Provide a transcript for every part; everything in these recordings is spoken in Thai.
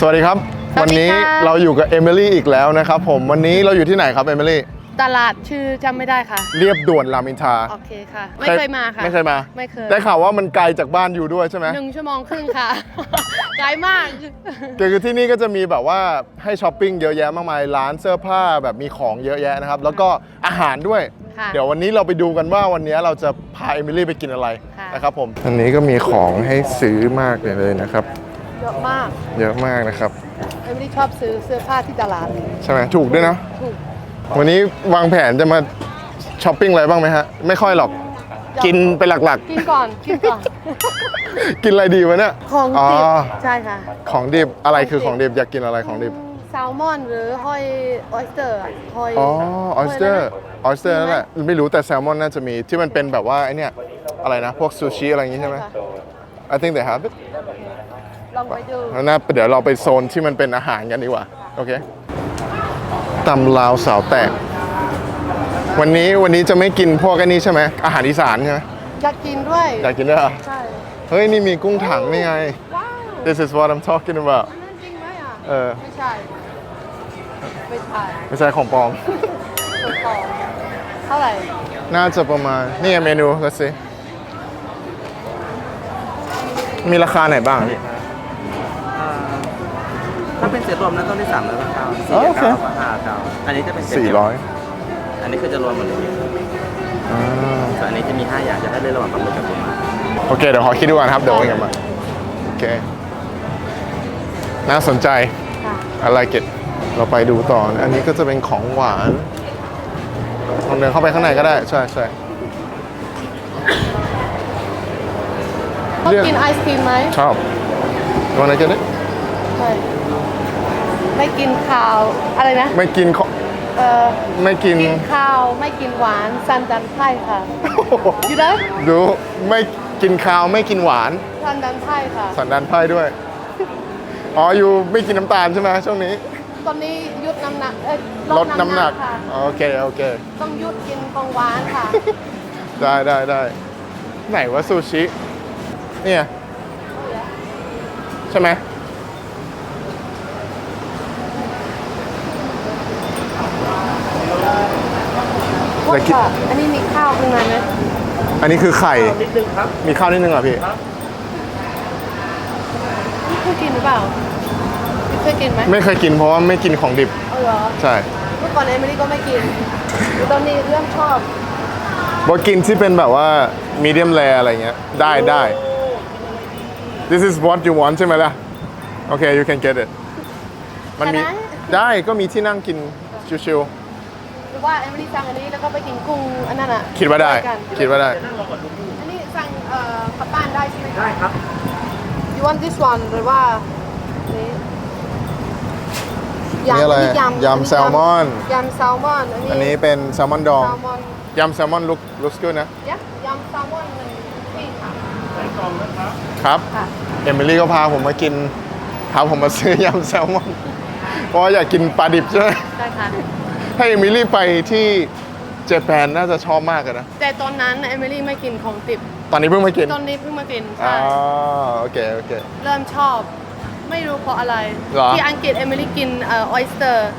สวัสดีครับ สวัวันสดีนี้ค่ะเราอยู่กับเอมิลี่อีกแล้วนะครับผมวันนี้เราอยู่ที่ไหนครับเอมิลี่ตลาดชื่อจำไม่ได้ค่ะ เรียบด่วนรามอินทราโอเคค่ะ ไม่เคยมาค่ะ ไม่เคยมาไม่เคย ได้ข่าวว่ามันไกลจากบ้านอยู่ด้วยใช่ไหมหนึ่งชั่วโมงครึ่งค่ะ ไกลมาก คือที่นี่ก็จะมีแบบว่าให้ช้อปปิ้งเยอะแยะมากมายร้านเสื้อผ้าแบบมีของเยอะแยะนะครับ แล้วก็อาหารด้วย ค่ะ เดี๋ยววันนี้เราไปดูกันว่าวันนี้เราจะพาเอมิลี่ไปกินอะไรค่ะ นะครับผมอันนี้ก็มีของให้ซื้อมากเลยนะครับ เยอะมากเยอะมากนะครับเอมิลี่ชอบซื้อเสื้อผ้าที่ตลาด ใช่ไหมถูกด้วยนะ ถูก วันนี้วางแผนจะมาช้อปปิ้งอะไรบ้างไหมฮะ ไม่ค่อยหรอก กินเป็นหลักกินก่อน กินก่อน ๆ กินอะไรดีวะเนี่ยของดิบ อ๋อใช่ค่ะของดิบอะไรคือของดิบอยากกินอะไรของดิบ แซลมอนหรือหอยออสเตอร์หอยอ๋อ ออสเตอร์หออสเตอร์มีไหมนั่นแหละ ไม่รู้แต่แซลมอนน่าจะมีที่มันเป็นแบบว่าไอเนี่ยอะไรนะ พวกซูชิอะไรอย่างงี้ใช่ไหมค่ะ I think they have it ลองไปดูแล้วน่าเดี๋ยวเราไปโซนที่มันเป็นอาหารกันดีกว่า โอเคตำลาวสาวแตก วันนี้วันนี้จะไม่กินพวกอันนี้ใช่ไหมอาหารอีสานใช่ไหมอยากกินด้วย อยากกินด้วยเหรอใช่ เฮ้ย นี่มีกุ้งถังนี่ไง ว้าว This is what I'm talking about อันนั้นจริงไหมอะ เออ ไม่ใช่ ไม่ใช่ไม่ใช่ของปลอม ตัวต่อเท่าไหร่ น่าจะประมาณ นี่ไงเมนู let's see มีราคาไหนบ้างพี่อ่า ถ้าเป็นเซตรวมนั้นต้องได้สามร้อยเก้าอ๋อสี่โอเค เก้าห้าเก้าอันนี้จะเป็นเซตเดียว400อันนี้คือจะรวมหมดเลยอ่าส่วนอันนี้จะมีห้าอย่างจะให้เลือกระหว่างปลาหมึกกับปูม้าโอเค เดี๋ยวขอคิดดูก่อนครับ เดี๋ยวว่ากันมาโอเค น่าสนใจ ค่ะ I like it เราไปดูต่ออันนี้ก็จะเป็นของหวานลองเดินเข้าไปข้างในก็ได้ ใช่ใช่ต้องเลือกกินไอศครีมไหมชอบวันไหนจะได้ใช่ ไม่กินข้าวอะไรนะ ไม่กินของเออไม่กินกินข้าวไม่กินหวานซันดันไพ่ค่ะ อยู่ได้ดูไม่กินข้าวไม่กินหวาน ซันดันไพ่ค่ะ สันดานไพ่ด้วย อ๋ออยู่ไม่กินน้ำตาลใช่ไหมช่วงนี้ ตอนนี้หยุดน้ำหนักเอ้ยลดน้ำหนัก ค่ะ โอเค โอเค ต้องหยุดกินของหวานค่ะ ได้ได้ได้ ไหนว่าซูชิ เนี่ย ใช่ไหม โทษค่ะอันนี้มีข้าวข้างในไหมอันนี้คือไข่ นิดนึงครับ มีข้าวนิดนึงเหรอพี่ นี่เคยกินหรือเปล่านี่เคยกินไหมไม่เคยกินเพราะว่าไม่กินของดิบ เอาเหรอใช่เมื่อก่อนเอมิลี่ก็ไม่กินแต่ตอนนี้เริ่มชอบบอกกินที่เป็นแบบว่ามีเดียมแรอะไรเงี้ย ได้ได้ this is what you want ใช่ไหมล่ะ โอเค you can get it มันมี ได้ได้ก็มีที่นั่งกินชิวห รือว่าเอมิลี่สั่งอันนี้แล้วก็ไปกินกุ้งอันนั้นอะๆคิดว่าได้วยกันคิดว่าได้อันนี้สั่งเอ่อกลับบ้านได้ใช่ไหมได้ครับ you want this one หรือว่านี่นี่อะไรยำยำแซลมอน ยำแซลมอนอันนี้อันนี้เป็นแซลมอนดอง แซลมอนยำแซลมอนลุกลุกสกูนะยำยำแซลมอนหนึ่งที่ค่ะครับ ค่ะเอมิลี่ก็พาผมมากิน พาผมมาซื้อยำแซลมอน เพราะว่าอยากกินปลาดิบใช่ไหมได้ค่ะ ถ้าเอมิลี่ไปที่เจแปนน่าจะชอบมากเลยนะ แต่ตอนนั้นเอมิลี่ไม่กินของติบตอนนี้เพิ่งมากินตอนนี้เพิ่งมากินอ๋ใช่อโอเคโอเค เริ่มชอบ ไม่รู้เพราะอะไร เหรอ ที่อังกฤษเอมิลี่กินเอ่อออยสเตอร์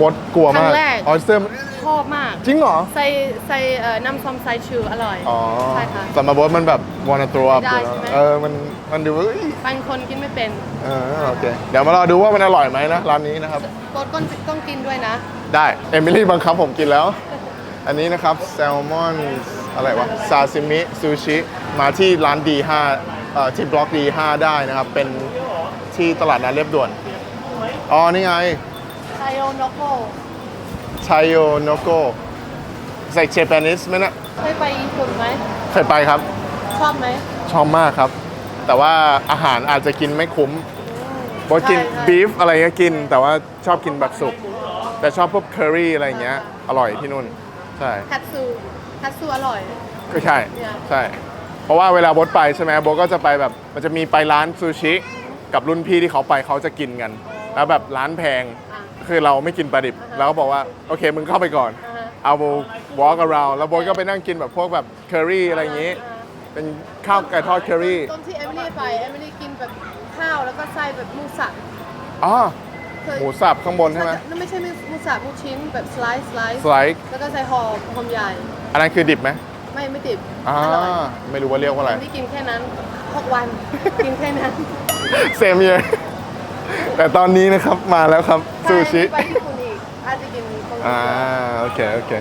บดกลัวครั้มากงแรก ออสเตอร์ ชอบมากจริงเหรอ ใส่ใส่เอ่อน้ำส้มสายชูอร่อยอ๋อใช่ค่ะแต่มาบดมันแบบวอนาตัวไม่ได้ใช่ไหม เออ มัน มันดูเอ้ยบางคนกินไม่เป็นเออ โอเค เดี๋ยวมารอดูว่ามันอร่อยไหมนะ ร้านนี้นะครับโกดก็ต้องกินด้วยนะ ได้ เอมิลี่บังคับผมกินแล้ว อันนี้นะครับแซลมอนอะไรวะซาซิมิซูชิมาที่ร้าน D5 เอ่อที่บล็อก D5 ได้นะครับ เป็นที่ตลาดนัดเรียบด่วน อ๋อ นี่ไง ไซโอโนโกไชโยโนโกใส่เจแปนิสไหมนะเคยไปญี่ปุ่นไหม เคยไปครับ ชอบไหมชอบมากครับ แต่ว่าอาหารอาจจะกินไม่คุ้มเพราะกินใช่ใช่บีฟอะไรเงี้ยกิน แต่ว่าชอบกินแบบสุก แต่ชอบพวกเคอรี่อะไรเงี้ย อร่อยที่นู่น ใช่ คัตซูคัตซูอร่อย ก็ใช่เนี่ยใช่ เพราะว่าเวลาโบดไปใช่ไหมโบทก็จะไปแบบมันจะมีไปร้านซูชิ กับรุ่นพี่ที่เขาไปเขาจะกินกัน แล้วแบบร้านแพงอะ คือเราไม่กินปลาดิบเราก็บอกว่าโอเคมึงเข้าไปก่อนอ่าฮะเอา walk around แล้วโบทก็ไปนั่งกินแบบพวกแบบเคอรี่อะไรอย่างงี้ เป็นข้าวไก่ทอดเคอรี่ตอนที่เอมิลี่ไปเอมิลี่กินแบบข้าวแล้วก็ใส่แบบหมูสับอ๋อเคยหมูสับข้างบนใช่ไหมนั่นไม่ใช่หมูสับหมูชิ้นแบบสไลซ์สไลซ์สไลด์แล้วก็ใส่หอมหอมใหญ่ อันนั้นคือดิบไหมไม่ไม่ติดอ่าอร่อยไม่รู้ว่าเรียกว่าอะไร ที่กินแค่นั้นหกวัน กินแค่นั้น เซมเย แต่ตอนนี้นะครับมาแล้วครับซูชิไปญี่ปุ่นอีกอาจจะกินตรงนี้อ่าโอเคโอเค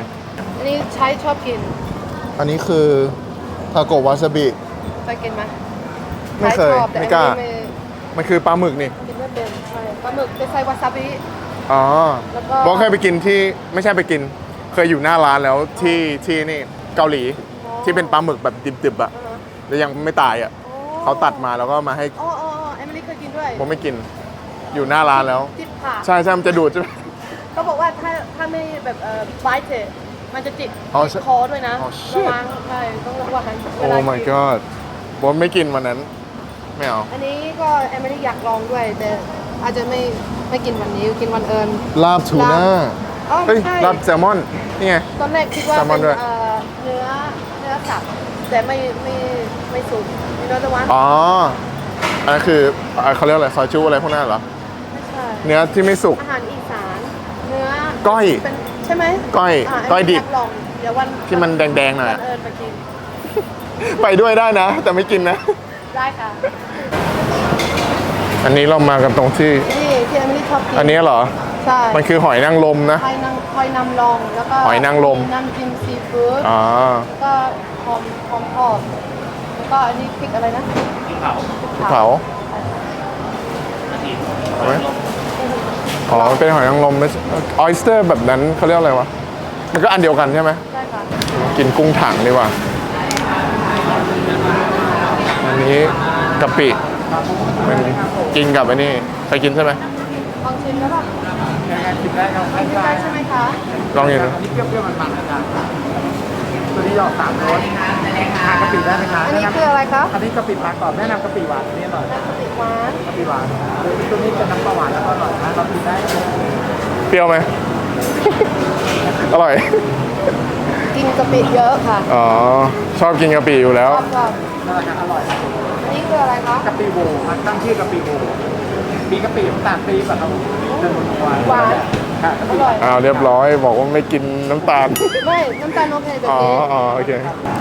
อันนี้ใช้ชอบกินอันนี้คือทาโกะวาซาบิไปกินไหมไม่เคยใช้ชอบแต่ไม่กล้า อันนี้มันคือปลาหมึกนี่ไม่กินไม่เป็นใช่ปลาหมึกไปใส่วาซาบิ อ๋อแล้วก็ บอกเคยไปกินที่ไม่ใช่ไปกิน เคยอยู่หน้าร้านแล้วที่ที่นี่เกาหลีที่เป็นปลาหมึกแบบดิบๆอะอ่าฮะแล้วยังไม่ตายอะอ๋อเขาตัดมาแล้วก็มาให้อ๋ออ๋ออ๋อเอมิลี่เคยกินด้วยผมไม่กิน อยู่หน้าร้านแล้วติดผักใช่ใช่มันจะดูดใช่ไหม เขาบอกว่าถ้าถ้าไม่แบบเอ่อไบเทมันจะติดอ๋อติดคอด้วยนะอ๋อระ shit วังใช่ต้องระวังเวโอ้ลา my กิน god ผมไม่กินวันนั้น ไม่เอา อันนี้ก็เอมิลี่อยากลองด้วย แต่อาจจะไม่ไม่กินวันนี้กินวันเอิญ ลาบทูน่าอ๋อเฮ้ยใช่ ลาบแซลมอน นี่ไง ตอนแรกคิดว่าแซลมอเป็นนด้วย เอ่อเนื้อเนื้อสับแต่ไม่ไม่ไม่สุกมีเนื้อตะวันอ๋ออันนั้นคืออ่าเขาเรียกอะไร ซอยจูอะไรพวกนั้นเหรอไม่ใช่ เนื้อที่ไม่สุก อาหารอีสานเนื้อก้อย เป็นใช่ไหมก้อยาก้อยดิบาลองเดี๋ยววันที่มันแดงๆหน่อยวัเอิญไปกิน ไปด้วยได้นะ แต่ไม่กินนะ ได้ค่ะ อันนี้เรามากันตรงที่ นี่ที่เอมิลี่ชอบกินอันนี้เหรอ ใช่มันคือหอยนางรมนะ หอยนางหอยนางรมแล้วก็หอยนางรม น้ำจิ้มซีฟู้ดอ๋อ แล้วก็หอมหอมทอดแล้วก็อันนี้พริกอะไรนะพริกเผาเผาเอาไหม อ๋อ เป็นหอยนางรมไม่ออยสเตอร์แบบนั้นเขาเรียกอะไรวะ มันก็อันเดียวกันใช่ไหมได้ค่ะ กินกุ้งถังดีกว่า อันนี้กะปิ มันกินกับไอ้นี่เคยกินใช่ไหมลองชิมแล้วป่ะชิมได้ครับชิมได้ใช่ไหมคะ ลองกินดูอันนี้เปรี้ยวๆมันๆนะจ๊ะตัวนี้หยอกสามรส ทานกะปิได้ไหมคะอันนี้คืออะไรคะอันนี้กะปิปลากรอบแนะนำกะปิหวานอันนี้อร่อยน้ำกะปิหวานกะปิหวานตัวนี้จะน้ำปลาหวานแล้วก็อร่อยนะเรากินได้เปรี้ยวไหม อร่อย กินกะปิเยอะค่ะอ๋อ ชอบกินกะปิอยู่แล้วชอบชอบนั่นแหละครับอร่อยอันนี้คืออะไรคะกะปิโวมันตั้งชื่อกะปิโวมีกะปิน้ำตาลปี๊บอะครับ จะหวานหวานค่ะอร่อยอ้าวเรียบร้อยบอกว่าไม่กินน้ำตาล ไม่น้ำตาลโอเคแบบอ๋อนี้อ๋อโอเค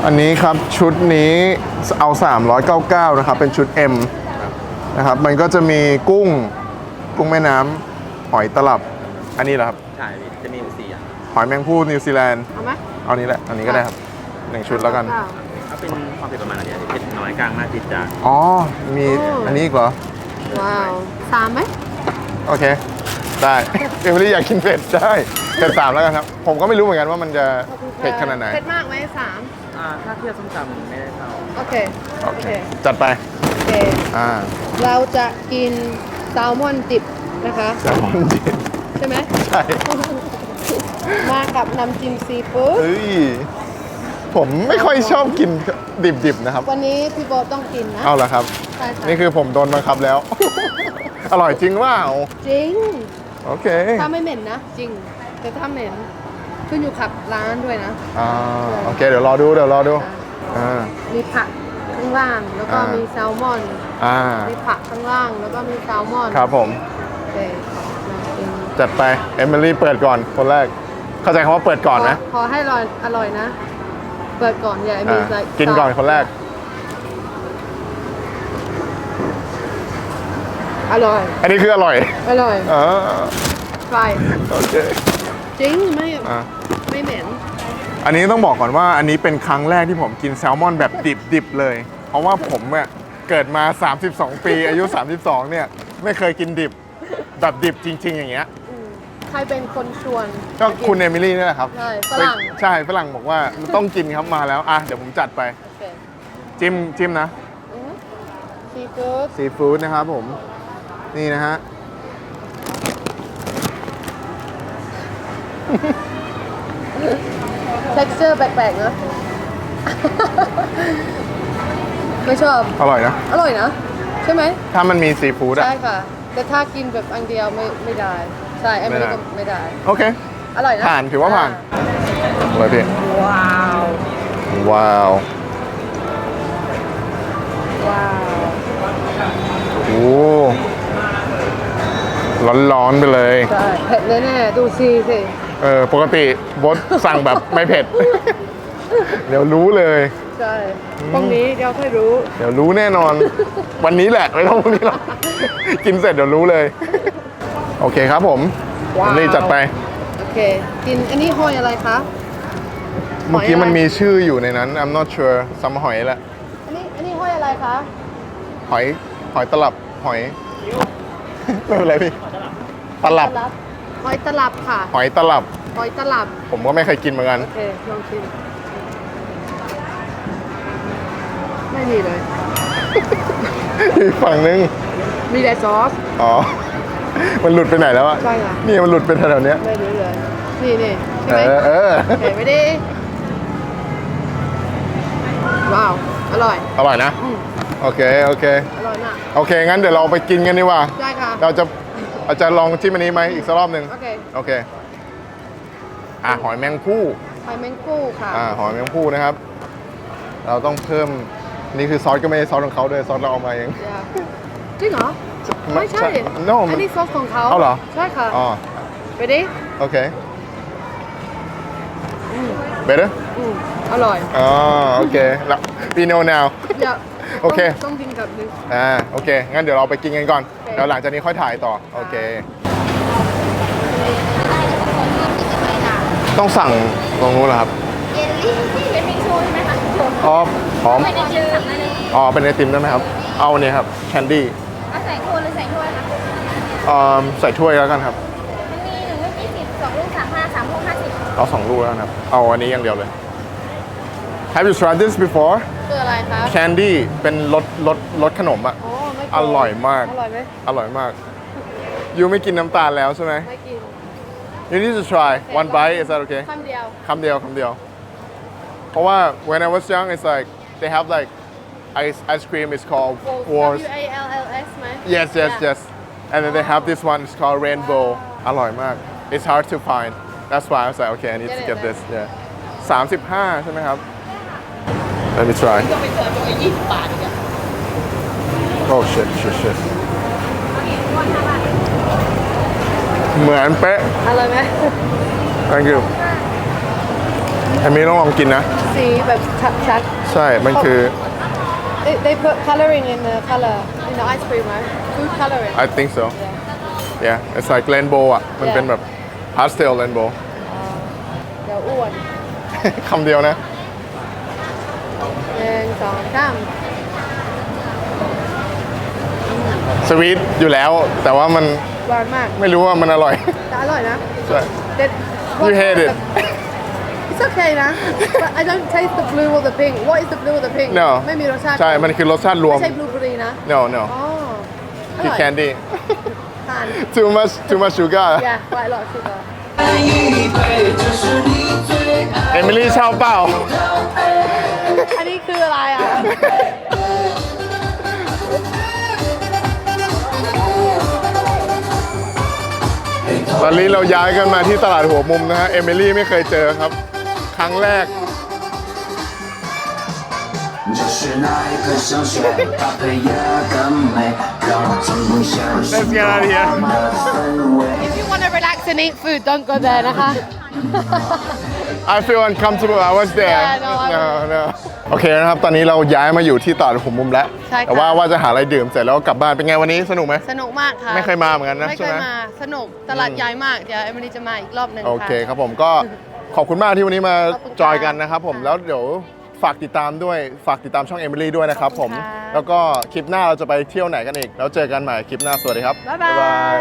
อันนี้ครับชุดนี้เอา 399 นะครับ เป็นชุด M นะครับ มันก็จะมีกุ้ง กุ้งแม่น้ำหอยตลับ อันนี้เหรอครับ ใช่จะมีอยู่สี่อย่างหอยแมงภู่นิวซีแลนด์ เอาไหมเอานี้แหละ อันนี้ก็ได้ครับหนึ่งชุดแล้วกันค่ะถ้าเป็นความเผ็ดประมาณนี้เผ็ดน้อยกลางมากจิดจางอ๋อ มีอ๋ออัอันนี้อีกเหรอ ว้าวสามไหม โอเค ได้เอมิลี่อยากกินเผ็ดได้เผ็ดสามแล้วกันครับ ผมก็ไม่รู้เหมือนกันว่ามันจะเผ็ดขนาดไหน เผ็ดมากไหมสามอ่าถ้าเทียบส้มตำไม่ได้เท่าโอเค โอโอเคเค จัดไป โอเค อ่า เราจะกินแซลมอนดิบนะคะแซลมอนดิบใช่ไหมใช่ มากับน้ำจิ้มซีฟู้ดเฮ้ย ผมไม่ค่อยชอบกินดิบๆนะครับ วันนี้พี่โบต้องกินนะ เอาละครับใช่ค่ะนี่คือผมโดนบังคับแล้ว อร่อยจริงว่าจริง โอเคถ้าไม่เหม็นนะ จริง แต่ถ้าเหม็นขึ้นอยู่กับร้านด้วยนะอ่าโอเค เดี๋ยวรอดูเดี๋ยวรอดูอ่ามีผักข้างล่างแล้วก็อ่ามีมีแซลมอนอ่ามีผักข้างล่างแล้วก็มีแซลมอนครับผมโอเคลองกินจัดไปเอมิลี่เปิดก่อนคนแรก เข้าใจคำว่าเปิดก่อนนะพพอให้อร่อยอร่อยนะ เปิดก่อนอย่ามีอ่าใส่กินก่อนคนแรก อร่อย อันนี้คืออร่อยอร่อยอ่าไฟโอเคจริงไม่อ่าไม่เหม็นอันนี้ต้องบอกก่อนว่าอันนี้เป็นครั้งแรกที่ผมกินแซลมอนแบบดิบๆเลย เพราะว่าผมเนี่ยเกิดมา 32 ปี อายุ 32 เนี่ย ไม่เคยกินดิบ แบบดิบจริง ๆ อย่างเงี้ยอืมใครเป็นคนชวน ก็คุณเอมิลี่นี่แหละครับ ใช่ฝรั่ง ใช่ฝรั่งบอกว่ามันต้องกินครับมาแล้ว อะ เดี๋ยวผมจัดไปโอเคจิ้มจิ้มนะ ซีฟู้ดซีฟู้ดนะครับผม นี่นะฮะเท็กเจอร์แปลกๆนะ ไม่ชอบ อร่อยนะ อร่อยนะ ใช่ไหม ถ้ามันมีซีฟู้ดอะ ใช่ค่ะ แต่ถ้ากินแบบอันเดียวไม่ไม่ได้ ใช่ไอ้ไม่ไม่ได้ก็ไม่ได้ โอเค อร่อยนะผ่านถือว่าผ่านอร่อยพี่ว้าว ว้าว ว้าว โอ้ ร้อนๆไปเลย ใช่เผ็ดแน่ๆดูซีสิเออปกติบดสั่งแบบไม่เผ็ด เดี๋ยวรู้เลย ใช่ตรงนี้เดี๋ยวค่อยรู้ เดี๋ยวรู้แน่นอน วันนี้แหละไม่ต้องพรุ่งนี้หรอกกินเสร็จเดี๋ยวรู้เลย โอเคครับผมว้าว นี่จัดไป โอเค กินอันนี้หอยอะไรคะ เมื่อกี้หอยอะไรมันมีชื่ออยู่ในนั้น I'm not sure ซัมหอยแหละ อันนี้อันนี้หอยอะไรคะ หอย หอยตลับหอย ไม่เป็นไรพี่ตลับหอยตลับค่ะหอยตลับ หอยตลับ ผมก็ไม่เคยกินเหมือนกัน โอเค ลองชิม ไม่มีเลย อีกฝั่งนึง มีแต่ซอส อ๋อ มันหลุดไปไหนแล้วอะใช่ค่ะ นี่มันหลุดไปแถวๆเนี้ย ไม่รู้เลย นี่นี่ใช่เอไหมอเออ เห็นไม่ได้ว้าว อร่อย อร่อยนะ อืม โอเค โอเค อร่อยมากโอเค งั้นเดี๋ยวเราไปกินกันดีกว่า ได้ค่ะ เราจะเราจะลองจิ้มอันนี้ไหมอีกสักรอบหนึ่งโอเคโอเค อะหอยแมงผู้หอยแมงกู้ค่ะอ่าหอยแมงผู้นะครับ เราต้องเพิ่มนี่คือซอสก็ไม่ใช่ซอสของเขาด้วยซอสเราเอามาเอง อย่าจริงเหรอ ไม่ใช่ no อันนี้ซอสของเขาเอาเหรอ ใช่ค่ะ อ๋อ ไปดิโอเคอืม better อืมอร่อยอ๋อโอเคแล้ว we know now อย่า โอเคต้องต้องกินกับนึงอ่า โอเค งั้นเดี๋ยวเราไปกินกันก่อนโอเคแล้วหลังจากนี้ค่อยถ่ายต่อ โอเค ต้องสั่งตรงนู้นเหรอครับ เยลลี่ที่เป็นมิกซูใช่ไหมคะอ๋อหอม ไม่ได้ชื่อสั่งได้เลยอ๋อ เป็นไอติมได้ไหมครับ เอาอันนี้ครับ แคนดี้เอาใส่ถ้วยหรือใส่ถ้วยคะอ่าใส่ถ้วยแล้วกันครับ มันมีหนึ่งลูกยี่สิบสองลูกสามห้าสามลูกห้าสิบเอาสองลูกแล้วกันครับ เอาอันนี้อย่างเดียวเลย Have you tried this before คืออะไรคะ Candy เป็นรสรสรสขนมอะ อ๋อไม่เค อร่อยมาก อร่อยไหม อร่อยมาก ยูไม่กินน้ำตาลแล้วใช่ไหม ไม่กิน You need to try one bite is that okay คำเดียว คำเดียวคำเดียว เพราะว่า when I was young it's like they have like ice ice cream is called Wars W A L L S ไหม yes yes yes and then they have this one it's called Rainbow อร่อยมาก it's hard to find that's why I was like okay I need to get this yeah 35 ใช่ไหมครับ let me try ก็ไปเจอตัวยี่สิบบาทอีกอะ oh shit shit shit เหมือนเป๊ะ อร่อยไหม thank you อันนี้ต้องลองกินนะ สีแบบชัด ใช่ มันคือ ๆ they they put coloring in the color in the ice cream right food coloring I think so yeah it's like rainbow อ่ะ มันเป็นแบบ pastel rainbow เดี๋ยวอ้วน คำเดียวนะ หนึ่ง สองสามสวีทอยู่แล้ว แต่ว่ามันหวานมากไม่รู้ว่ามันอร่อย แต่อร่อยนะ ใช่แต่ You hate it It's okay นะ but I don't taste the blue or the pink What is the blue or the pink no ไม่มีรสชาติใช่ มันคือรสชาติรวม ไม่ใช่ blueberry นะ no no อ๋ออคือ ร่อย candy ทาน too much too much sugar yeah quite a lot of sugar เอมิลี่ชอบเปล่า อันนี้คืออะไรอ่ะ ตอนนี้เราย้ายกันมาที่ตลาดหัวมุมนะฮะ เอมิลี่ไม่เคยเจอครับ ครั้งแรก 就是那一颗香榭，搭配也更美，让我从梦想 Let's get out of here 的氛围。 If you want to relax and eat food don't go there นะคะ I feel uncomfortable I was there Yeah, no, I no no โอเคนะครับ ตอนนี้เราย้ายมาอยู่ที่ตลาดหัวมุมแล้ว ใช่ค่ะ แต่ว่าว่าจะหาอะไรดื่มเสร็จแล้วกลับบ้านเป็นไงวันนี้สนุกไหม สนุกมากค่ะไม่เคยมาเหมือนกันนะไม่ใช่เคไหยมมาสนุกตลาดใหญ่มากเดี๋ยวเอมิลี่จะมาอีกรอบหนึ่งโอค่ะเคครับผมก็ขอบคุณมากที่วันนี้มาขอบคุณค่ะจอยกันนะครับผมค่ะแล้วเดี๋ยวฝากติดตามด้วยฝากติดตามช่องเอมิลี่ด้วยนะครับผม ขอบคุณค่ะ แล้วก็คลิปหน้าเราจะไปเที่ยวไหนกันอีก แล้วเจอกันใหม่คลิปหน้าสวัสดีครับ บ๊ายบาย